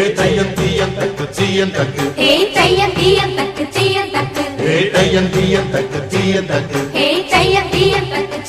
ஏ தையம் தீயம் தக்கு தீயம் தக்கு. ஹே தையம் தீயம் தக்கு தீயம் தக்கு. ஏ தையம் தீயம் தக்கு தக்கு. தையம் தீயம் தக்கு